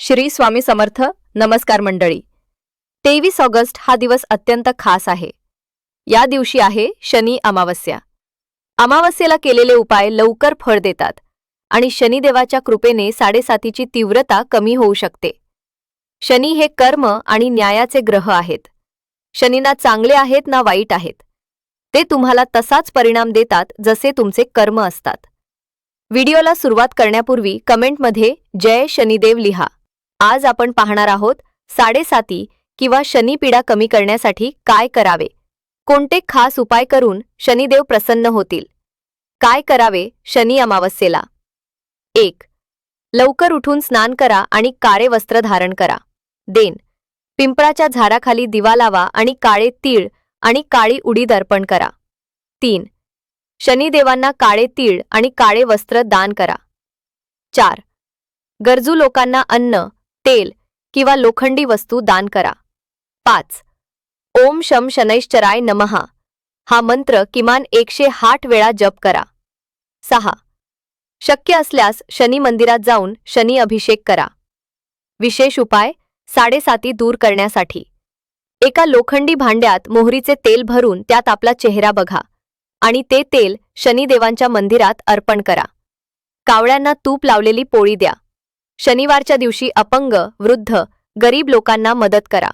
श्री स्वामी समर्थ नमस्कार मंडळी. तेवीस ऑगस्ट हा दिवस अत्यंत खास आहे. या दिवशी आहे शनी अमावस्या. अमावस्येला केलेले उपाय लवकर फळ देतात आणि शनिदेवाच्या कृपेने साडेसातीची तीव्रता कमी होऊ शकते. शनी हे कर्म आणि न्यायाचे ग्रह आहेत. शनी ना चांगले आहेत ना वाईट आहेत? ते तुम्हाला तसाच परिणाम देतात जसे तुमचे कर्म असतात. व्हिडिओला सुरुवात करण्यापूर्वी कमेंटमध्ये जय शनिदेव लिहा. आज आपण पाहणार आहोत साडेसाती किंवा शनिपीडा कमी करण्यासाठी काय करावे? कोणते खास उपाय करून शनिदेव प्रसन्न होतील? काय करावे शनी अमावस्येला? एक लवकर उठून स्नान करा आणि काळे वस्त्र धारण करा. देन पिंपळाच्या झाडाखाली दिवा लावा आणि काळे तीळ आणि काळी उडीद अर्पण करा. तीन शनिदेवांना काळे तीळ आणि काळे वस्त्र दान करा. चार गरजू लोकांना अन्न तेल किंवा लोखंडी वस्तू दान करा. पाच. ओम शम शनैश्चराय नमहा हा मंत्र किमान एकशे आठ वेळा जप करा. सहा. शक्य असल्यास शनी मंदिरात जाऊन शनी अभिषेक करा. विशेष उपाय साडेसाती दूर करण्यासाठी. एका लोखंडी भांड्यात मोहरीचे तेल भरून त्यात आपला चेहरा बघा आणि ते तेल शनिदेवांच्या मंदिरात अर्पण करा. कावळ्यांना तूप लावलेली पोळी द्या. शनिवारच्या दिवशी अपंग वृद्ध गरीब लोकांना मदत करा.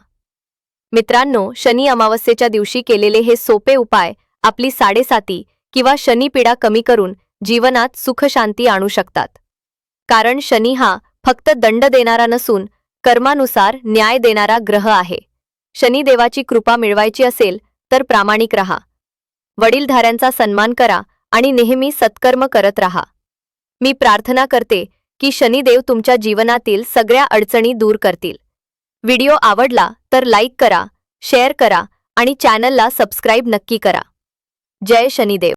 मित्रांनो शनी अमावस्येच्या दिवशी केलेले हे सोपे उपाय आपली साडेसाती किंवा शनिपीडा कमी करून जीवनात सुखशांती आणू शकतात. कारण शनी हा फक्त दंड देणारा नसून कर्मानुसार न्याय देणारा ग्रह आहे. शनिदेवाची कृपा मिळवायची असेल तर प्रामाणिक रहा. वडीलधाऱ्यांचा सन्मान करा आणि नेहमी सत्कर्म करत रहा. मी प्रार्थना करते की शनिदेव तुमच्या जीवनातील सगळ्या अडचणी दूर करतील. व्हिडिओ आवडला तर लाईक करा शेअर करा आणि चॅनलला सबस्क्राईब नक्की करा. जय शनिदेव.